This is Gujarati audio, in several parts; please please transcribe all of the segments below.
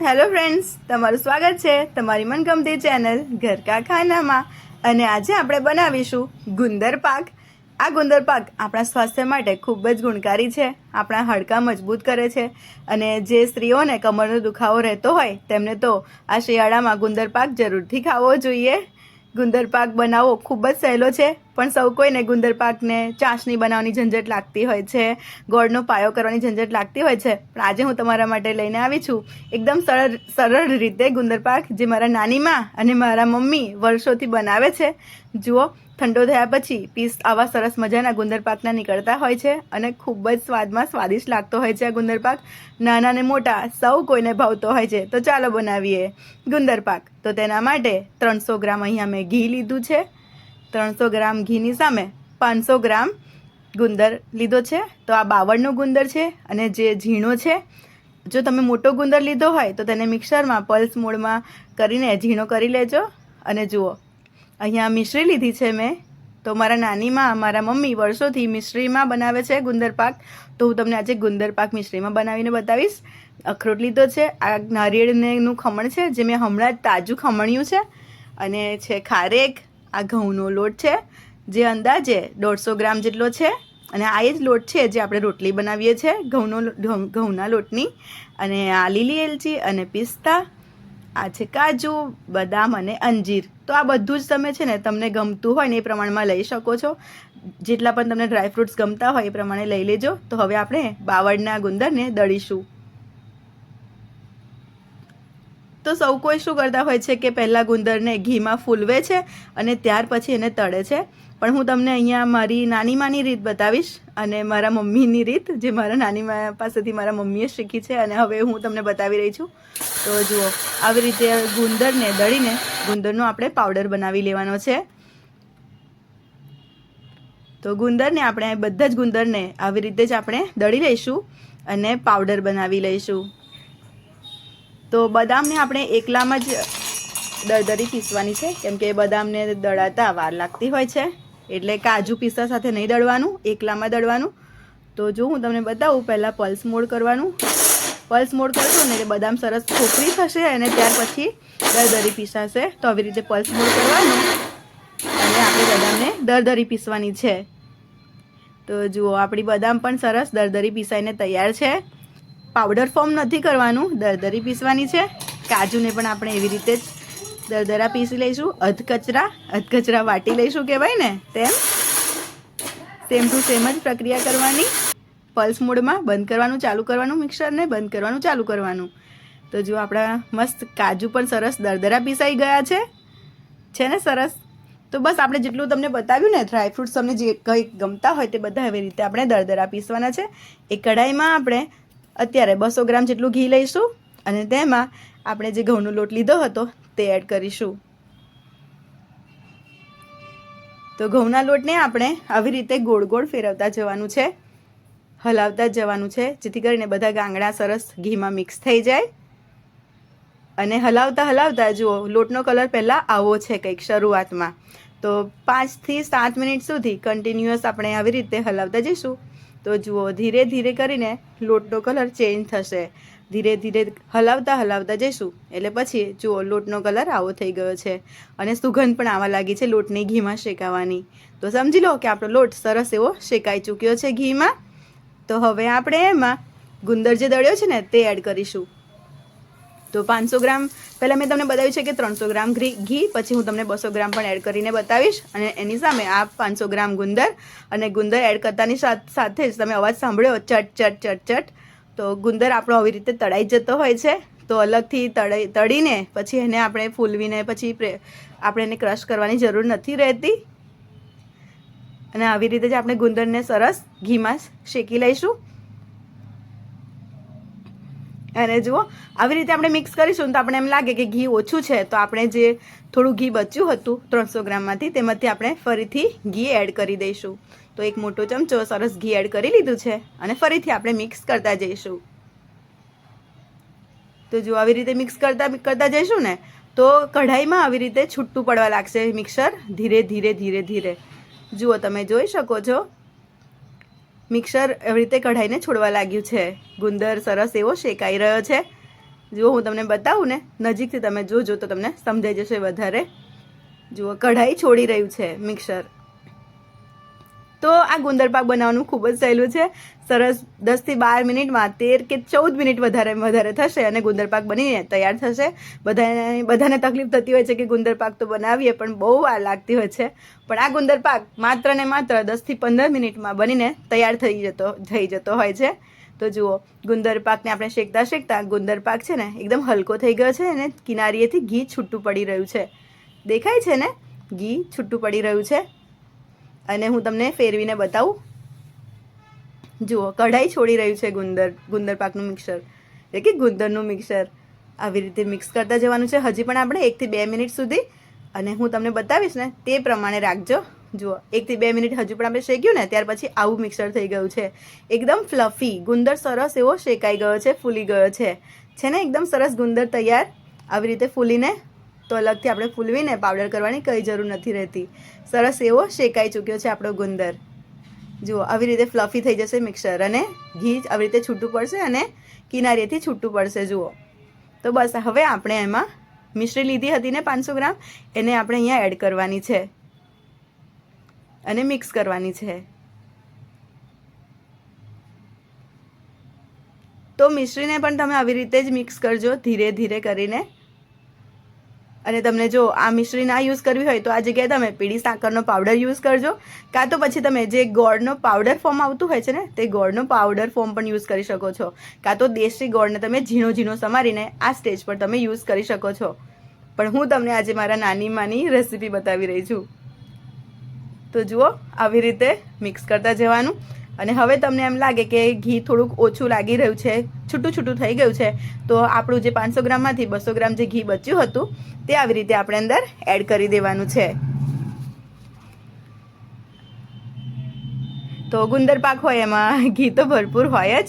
હેલો ફ્રેન્ડ્સ તમારું સ્વાગત છે તમારી મનગમતી ચેનલ ઘરકા ખાનામાં. અને આજે આપણે બનાવીશું ગુંદર પાક. આ ગુંદર પાક આપણા સ્વાસ્થ્ય માટે ખૂબ જ ગુણકારી છે. આપણા હાડકાં મજબૂત કરે છે. અને જે સ્ત્રીઓને કમરનો દુખાવો રહેતો હોય તેમને તો આ શિયાળામાં ગુંદર પાક જરૂરથી ખાવો જોઈએ. ગુંદર પાક બનાવવો ખૂબ જ સહેલો છે, પણ સૌ કોઈને ગુંદર પાકને ચાસણી બનાવવાની ઝંઝટ લાગતી હોય છે, ગોળનો પાયો કરવાની ઝંઝટ લાગતી હોય છે. પણ આજે હું તમારા માટે લઈને આવી છું એકદમ સરળ સરળ રીતે ગુંદર પાક જે મારા નાનીમાં અને મારા મમ્મી વર્ષોથી બનાવે છે. જુઓ ઠંડો થયા પછી પીસ આવા સરસ મજાના ગુંદર પાકના નીકળતા હોય છે અને ખૂબ જ સ્વાદમાં સ્વાદિષ્ટ લાગતો હોય છે આ ગુંદર પાક નાના ને મોટા સૌ કોઈને ભાવતો હોય છે. તો ચાલો બનાવીએ ગુંદર પાક તો તેના માટે ત્રણસો ગ્રામ અહીંયા મેં ઘી લીધું છે. ત્રણસો ગ્રામ ઘીની સામે પાંચસો ગ્રામ ગુંદર લીધો છે. તો આ બાવળનો ગુંદર છે અને જે ઝીણો છે, જો તમે મોટો ગુંદર લીધો હોય તો તેને મિક્સરમાં પલ્સ મોડમાં કરીને ઝીણો કરી લેજો. અને જુઓ અહીંયા મિશ્રી લીધી છે મેં. તો મારા નાનીમાં, મારા મમ્મી વર્ષોથી મિશ્રીમાં બનાવે છે ગુંદર પાક. તો હું તમને આજે ગુંદર પાક મિશ્રીમાં બનાવીને બતાવીશ. અખરોટ લીધો છે, આ નારિયેળનું ખમણ છે, જે મેં હમણાં જ તાજું ખમણ્યું છે. અને છે ખારેક, આ ઘઉંનો લોટ છે, જે અંદાજે દોઢસો ગ્રામ જેટલો છે. અને આ એ જ લોટ છે જે આપણે રોટલી બનાવીએ છીએ, ઘઉંનો ઘઉં- ઘઉંના લોટની. અને આ લીલી એલચી અને પિસ્તા આ છે કાજુ, બદામ અને અંજીર. તો આ બધું જ તમે છે ને તમને ગમતું હોય ને એ પ્રમાણમાં લઈ શકો છો. જેટલા પણ તમને ડ્રાયફ્રૂટ્સ ગમતા હોય એ પ્રમાણે લઈ લેજો. તો હવે આપણે બાવળના ગુંદરને દળીશું. તો સૌ કોઈ શું કરતા હોય છે કે પહેલાં ગુંદરને ઘીમાં ફૂલવે છે અને ત્યાર પછી એને તળે છે. પણ હું તમને અહીંયા મારી નાની માની રીત બતાવીશ અને મારા મમ્મીની રીત, જે મારા નાની મા પાસેથી મારા મમ્મીએ શીખી છે અને હવે હું તમને બતાવી રહી છું. તો જુઓ, આવી રીતે ગુંદરને દળીને ગુંદરનો આપણે પાવડર બનાવી લેવાનો છે. તો ગુંદરને આપણે બધા જ ગુંદરને આવી રીતે જ આપણે દળી લઈશું અને પાવડર બનાવી લઈશું. તો બદામને આપણે એકલામાં જ દરદરી પીસવાની છે. કેમ કે બદામને દળાતા વાર લાગતી હોય છે. એટલે કાજુ પીસા સાથે નહીં દળવાનું, એકલામાં દળવાનું. તો જો હું તમને બતાવું, પહેલાં પલ્સ મોડ કરવાનું. પલ્સ મોડ કરશો ને એટલે બદામ સરસ ખોખરી થશે અને ત્યાર પછી દરદરી પીસાશે. તો આવી રીતે પલ્સ મોડ કરવાનું. અને આપણે બદામને દરદરી પીસવાની છે. તો જુઓ, આપણી બદામ પણ સરસ દરદરી પીસાઈને તૈયાર છે. પાવડર ફોર્મ નથી કરવાનું, દરદરી પીસવાની છે. કાજુને પણ આપણે એવી રીતે જ દરદરા પીસી લઈશું. અધકચરા અધકચરા વાટી લઈશું કહેવાય ને, તેમ. સેમ ટુ સેમ જ પ્રક્રિયા કરવાની. પલ્સ મોડમાં બંધ કરવાનું, ચાલુ કરવાનું, મિક્સરને બંધ કરવાનું, ચાલુ કરવાનું. તો જો આપણા મસ્ત કાજુ પણ સરસ દરદરા પીસાઈ ગયા છે. છે ને સરસ? તો બસ આપણે જેટલું તમને બતાવ્યું ને ડ્રાયફ્રૂટ્સ તમને જે કંઈ ગમતા હોય તે બધા એવી રીતે આપણે દરદરા પીસવાના છે. એ કઢાઈમાં આપણે અત્યારે બસો ગ્રામ જેટલું ઘી લઈશું અને તેમાં આપણે જે ઘઉંનો લોટ લીધો હતો તે એડ કરીશું. તો ઘઉંના લોટને આપણે આવી રીતે ગોળ ગોળ ફેરવતા જવાનું છે, હલાવતા જ જવાનું છે, જેથી કરીને બધા ગાંગડા સરસ ઘીમાં મિક્સ થઈ જાય. અને હલાવતા હલાવતા જુઓ, લોટનો કલર પહેલાં આવો છે કંઈક શરૂઆતમાં. તો પાંચથી સાત મિનિટ સુધી કન્ટિન્યુઅસ આપણે આવી રીતે હલાવતા જઈશું. તો જુઓ, ધીરે ધીરે કરીને લોટનો કલર ચેન્જ થશે. ધીરે ધીરે હલાવતા હલાવતા જઈશું. એટલે પછી જુઓ, લોટનો કલર આવો થઈ ગયો છે. અને સુગંધ પણ આવવા લાગી છે લોટની ઘીમાં શેકાવાની. તો સમજી લો કે આપણો લોટ સરસ એવો શેકાઈ ચૂક્યો છે ઘીમાં. તો હવે આપણે એમાં ગુંદર જે દળ્યો છે ને, તે એડ કરીશું. તો પાંચસો ગ્રામ, પહેલાં મેં તમને બતાવ્યું છે કે ત્રણસો ગ્રામ ઘી પછી હું તમને બસો ગ્રામ પણ એડ કરીને બતાવીશ અને એની સામે આ પાંચસો ગ્રામ ગુંદર અને ગુંદર એડ કરતાની સાથ- જ તમે અવાજ સાંભળ્યો, ચટ ચટ ચટ ચટ. તો ગુંદર આપણો આવી રીતે તળાઈ જતો હોય છે, તો અલગથી તળાઈ, તળીને પછી એને આપણે ફૂલવીને પછી આપણે એને ક્રશ કરવાની જરૂર નથી રહેતી. અને આવી રીતે જ આપણે ગુંદરને સરસ ઘીમાં શેકી લઈશું. અને જુઓ, આવી રીતે આપણે મિક્સ કરીશું તો આપણે એમ લાગે કે ઘી ઓછું છે. તો આપણે જે થોડું ઘી બચ્યું હતું ત્રણસો ગ્રામમાંથી, તેમાંથી આપણે ફરીથી ઘી એડ કરી દઈશું. તો એક મોટો ચમચો સરસ ઘી એડ કરી લીધું છે અને ફરીથી આપણે મિક્સ કરતા જઈશું. તો જો આવી રીતે મિક્સ કરતા કરતા જઈશું ને, તો કઢાઈમાં આવી રીતે છૂટું પડવા લાગશે મિક્સર ધીરે ધીરે ધીરે ધીરે. જુઓ, તમે જોઈ શકો છો મિક્સર એવી રીતે કઢાઈને છોડવા લાગ્યું છે. ગુંદર સરસ એવો શેકાઈ રહ્યો છે. જુઓ, હું તમને બતાવું ને, નજીકથી તમે જોજો તો તમને સમજાઈ જશે વધારે. જુઓ, કઢાઈ છોડી રહ્યું છે મિક્સર. તો આ ગુંદર પાક બનાવવાનું ખૂબ જ સહેલું છે. સરસ દસથી બાર મિનિટમાં તેર કે ચૌદ મિનિટ વધારે વધારે થશે અને ગુંદર પાક બનીને તૈયાર થશે. બધાને બધાને તકલીફ થતી હોય છે કે ગુંદર પાક તો બનાવીએ પણ બહુ વાર લાગતી હોય છે. પણ આ ગુંદર પાક માત્ર ને માત્ર દસથી પંદર મિનિટમાં બનીને તૈયાર થઈ જતો થઈ જતો હોય છે. તો જુઓ ગુંદર પાકને આપણે શેકતા શેકતા ગુંદર પાક છે ને એકદમ હલકો થઈ ગયો છે અને કિનારીએથી ઘી છૂટું પડી રહ્યું છે. દેખાય છે ને? ઘી છૂટું પડી રહ્યું છે. અને હું તમને ફેરવીને બતાવું. જુઓ, કઢાઈ છોડી રહ્યું છે ગુંદર ગુંદર પાકનું મિક્સર. એટલે કે ગુંદરનું મિક્સર. આવી રીતે મિક્સ કરતા જવાનું છે. હજી પણ આપણે એકથી બે મિનિટ સુધી. અને હું તમને બતાવીશ ને, તે પ્રમાણે રાખજો. જુઓ એકથી બે મિનિટ હજુ પણ આપણે શેક્યું ને, ત્યાર પછી આવું મિક્સર થઈ ગયું છે. એકદમ ફ્લફી, ગુંદર સરસ એવો શેકાઈ ગયો છે, ફૂલી ગયો છે. છે ને, એકદમ સરસ ગુંદર તૈયાર. આવી રીતે ફૂલીને તો અલગથી આપણે ફૂલવીને પાવડર કરવાની કંઈ જરૂર નથી રહેતી. સરસ એવો શેકાઈ ચૂક્યો છે આપણો ગુંદર. જુઓ, આવી રીતે ફ્લફી થઈ જશે મિક્સર અને ઘી આવી રીતે છૂટું પડશે અને કિનારીએથી છૂટું પડશે, જુઓ. તો બસ, હવે આપણે એમાં મિશ્રી લીધી હતી ને પાંચસો ગ્રામ, એને આપણે અહીંયા એડ કરવાની છે. અને મિક્સ કરવાની છે. તો મિશ્રીને પણ તમે આવી રીતે જ મિક્સ કરજો ધીરે ધીરે કરીને. અને તમને જો આ મિશ્રી ના યુઝ કરવી હોય તો આ જગ્યાએ તમે પીળી સાકરનો પાવડર યુઝ કરજો. કાં તો પછી તમે જે ગોળનો પાવડર ફોર્મ આવતું હોય છે ને, તે ગોળનો પાવડર ફોર્મ પણ યુઝ કરી શકો છો. કાં તો દેશી ગોળને તમે ઝીણો ઝીણો સમારીને આ સ્ટેજ પર તમે યુઝ કરી શકો છો. પણ હું તમને આજે મારા નાની માની રેસીપી બતાવી રહી છું. તો જુઓ, આવી રીતે મિક્સ કરતા જવાનું. અને હવે તમને એમ લાગે કે ઘી થોડુંક ઓછું લાગી રહ્યું છે, છૂટું છૂટું થઈ ગયું છે, તો આપણું જે પાંચસો ગ્રામમાંથી બસો ગ્રામ જે ઘી બચ્યું હતું, તે આવી રીતે આપણે અંદર એડ કરી દેવાનું છે. તો ગુંદર પાક હોય એમાં ઘી તો ભરપૂર હોય જ.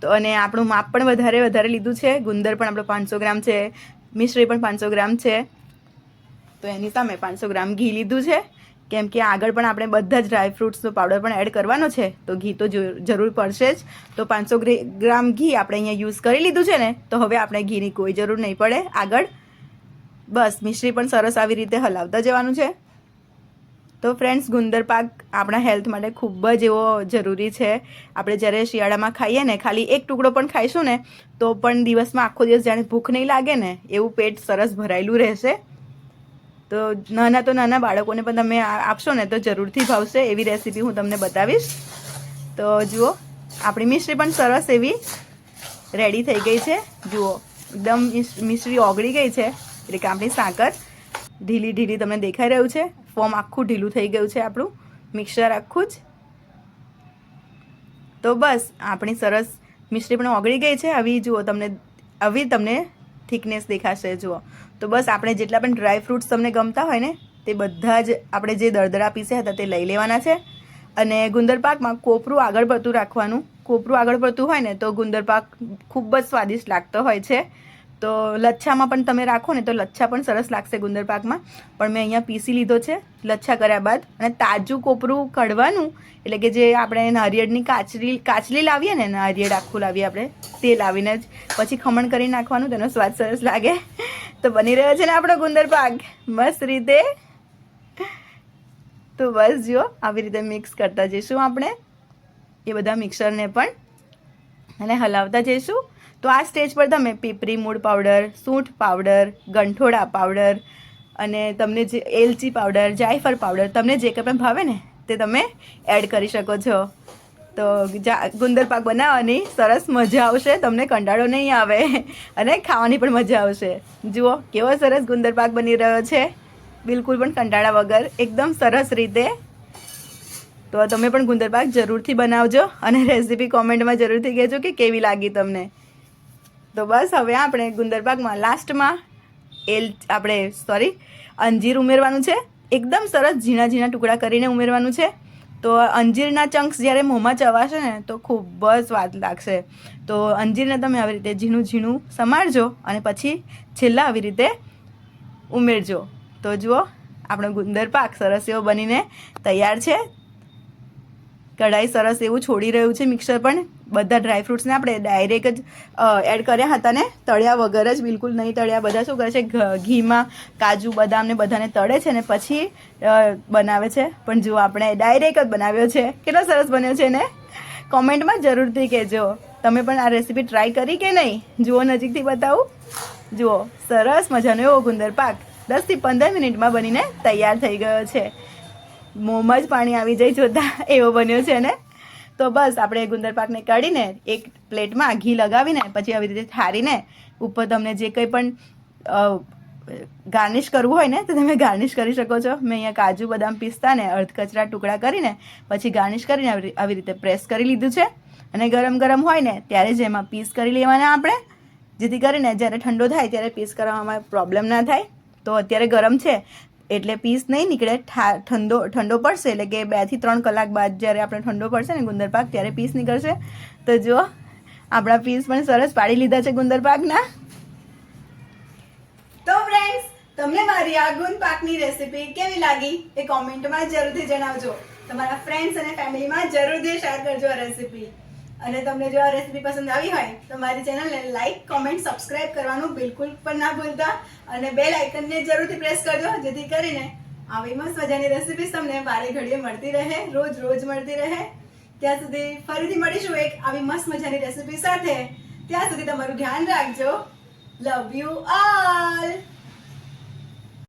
તો અને આપણું માપ પણ વધારે વધારે લીધું છે. ગુંદર પણ આપણો પાંચસો ગ્રામ છે, મિશ્રી પણ પાંચસો ગ્રામ છે. તો એની સામે પાંચસો ગ્રામ ઘી લીધું છે. કેમ કે આગળ પણ આપણે બધા જ ડ્રાય ફ્રૂટ્સનો પાવડર પણ એડ કરવાનો છે, તો ઘી તો જરૂર પડશે જ. તો પાંચસો ગ્રામ ઘી આપણે અહીંયા યુઝ કરી લીધું છે ને, તો હવે આપણે ઘીની કોઈ જરૂર નહીં પડે. આગળ, બસ, મિશ્રી પણ સરસ આવી રીતે હલાવતા જવાનું છે. તો ફ્રેન્ડ્સ ગુંદર પાક આપણા હેલ્થ માટે ખૂબ જ એવો જરૂરી છે. આપણે જ્યારે શિયાળામાં ખાઈએ ને, ખાલી એક ટુકડો પણ ખાઈશું ને, તો પણ દિવસમાં આખો દિવસ જાણે ભૂખ નહીં લાગે ને, એવું પેટ સરસ ભરાયેલું રહેશે. તો નાના તો નાના બાળકોને પણ તમે આપશો ને તો જરૂરથી ભાવશે, એવી રેસીપી હું તમને બતાવીશ. તો જુઓ, આપણી મિશ્રી પણ સરસ એવી રેડી થઈ ગઈ છે. જુઓ, એકદમ મિશ્રી ઓગળી ગઈ છે, એટલે કે આપણી સાકર ઢીલી ઢીલી તમને દેખાઈ રહ્યું છે. ફોર્મ આખું ઢીલું થઈ ગયું છે આપણું, મિક્સર આખું જ. તો બસ, આપણી સરસ મિશ્રી પણ ઓગળી ગઈ છે. આવી જુઓ તમને, આવી તમને થિકનેસ દેખાશે, જુઓ. તો બસ આપણે જેટલા પણ ડ્રાય ફ્રૂટ્સ તમને ગમતા હોય ને, તે બધા જ આપણે જે દરદરા પીસ્યા હતા તે લઈ લેવાના છે. અને ગુંદર પાકમાં કોપરું આગળ પડતું રાખવાનું, કોપરું આગળ પડતું હોય ને તો ગુંદર પાક ખૂબ જ સ્વાદિષ્ટ લાગતો હોય છે. તો લચ્છામાં પણ તમે રાખો ને તો લચ્છા પણ સરસ લાગશે ગુંદર પાકમાં. પણ મેં અહીંયા પીસી લીધો છે, લચ્છા કર્યા બાદ. અને તાજું કોપરું કઢવાનું, એટલે કે જે આપણે નારિયેળની કાચરી, કાચલી લાવીએ ને, નારિયેળ આખું લાવીએ આપણે તે લાવીને જ પછી ખમણ કરી નાખવાનું, તેનો સ્વાદ સરસ લાગે. તો બની રહ્યો છે ને આપણો ગુંદર પાક. મસ્ત રીતે. તો બસ જુઓ, આવી રીતે મિક્સ કરતા જઈશું આપણે. એ બધા મિક્સરને પણ અને હલાવતા જઈશું. તો આ સ્ટેજ પર તમે પીપરી, મૂળ પાવડર સૂંઠ પાવડર ગંઠોડા પાવડર અને તમને જે એલચી પાવડર જાયફળ પાવડર તમને જે કંઈ પણ ભાવે ને, તે તમે એડ કરી શકો છો. તો ગુંદર પાક બનાવવાની, સરસ મજા આવશે, તમને કંટાળો નહીં આવે. અને ખાવાની પણ મજા આવશે. જુઓ, કેવો સરસ ગુંદર પાક બની રહ્યો છે. બિલકુલ પણ કંટાળા વગર, એકદમ સરસ રીતે. તો તમે પણ ગુંદર પાક જરૂરથી બનાવજો અને રેસીપી કોમેન્ટમાં જરૂરથી કહેજો કે કેવી લાગી તમને. તો બસ, હવે આપણે ગુંદરપાકમાં લાસ્ટમાં એલ, આપણે સોરી અંજીર ઉમેરવાનું છે. એકદમ સરસ ઝીણા ઝીણા ટુકડા કરીને ઉમેરવાનું છે. તો અંજીરના ચંક્સ જ્યારે મોંમાં ચવાશે ને, તો ખૂબ જ સ્વાદ લાગશે. તો અંજીરને તમે આવી રીતે ઝીણું ઝીણું સમારજો અને પછી છેલ્લા આવી રીતે ઉમેરજો. તો જુઓ, આપણો ગુંદર પાક સરસ એવો બનીને તૈયાર છે. કઢાઈ સરસ એવું છોડી રહ્યું છે મિક્સર પણ. બધા ડ્રાયફ્રૂટ્સને આપણે ડાયરેક્ટ જ એડ કર્યા હતા ને? તળ્યા વગર જ, બિલકુલ નહીં તળ્યા. બધા શું કરે છે? ઘીમાં કાજુ બદામને બધાને તળે છે ને પછી બનાવે છે. પણ જો આપણે ડાયરેક્ટ જ બનાવ્યો છે, કેટલો સરસ બન્યો છે ને? કોમેન્ટમાં જરૂરથી કહેજો. તમે પણ આ રેસીપી ટ્રાય કરી કે નહીં? જુઓ નજીકથી બતાવું. જુઓ, સરસ મજાનો એવો ગુંદર પાક. દસથી પંદર મિનિટમાં બનીને તૈયાર થઈ ગયો છે. મોંમાં જ પાણી આવી જાય જોતા, એવો બન્યો છે ને? તો બસ આપણે ગુંદર પાકને કાઢીને એક પ્લેટમાં ઘી લગાવીને પછી આવી રીતે ઠારીને ઉપર તમને જે કંઈ પણ ગાર્નિશ કરવું હોય ને તો તમે ગાર્નિશ કરી શકો છો. મેં અહીંયા કાજુ, બદામ પિસ્તા ને અડધકચરા ટુકડા કરીને પછી ગાર્નિશ કરીને આવી રીતે પ્રેસ કરી લીધું છે. અને ગરમ ગરમ હોય ને ત્યારે જ એમાં પીસ કરી લેવાના આપણે. જેથી કરીને જ્યારે ઠંડો થાય ત્યારે પીસ કરવામાં પ્રોબ્લેમ ના થાય. તો અત્યારે ગરમ છે. એટલે પીસ નહીં નીકળે ઠંડો ઠંડો પડશે. એટલે કે બેથી ત્રણ કલાક બાદ જ્યારે આપણે ઠંડો પડશે ને ગુંદર પાક ત્યારે પીસ નીકળશે. તો જો આપણા પીસ પણ સરસ પાડી લીધા છે ગુંદર પાકના તો ફ્રેન્ડ્સ તમને મારી આ ગુંદ પાકની રેસીપી કેવી લાગી એ કોમેન્ટમાં જરૂરથી જણાવજો. તમારા ફ્રેન્ડ્સ અને ફેમિલીમાં જરૂરથી શેર કરજો આ રેસીપી અને તમને જો આ રેસીપી પસંદ આવી હોય, તો મારી ચેનલને લાઈક કોમેન્ટ સબસ્ક્રાઇબ કરવાનું બિલકુલ પણ ના ભૂલતા. અને બેલ આઇકનને જરૂરથી પ્રેસ કરજો, જેથી કરીને આવી મસ્ત મજાની રેસીપી તમને વારે ઘડીએ મળતી રહે, રોજ રોજ મળતી રહે. ત્યાં સુધી ફરીથી મળીશું એક આવી મસ્ત મજાની રેસીપી સાથે. ત્યાં સુધી તમારું ધ્યાન રાખજો. Love you all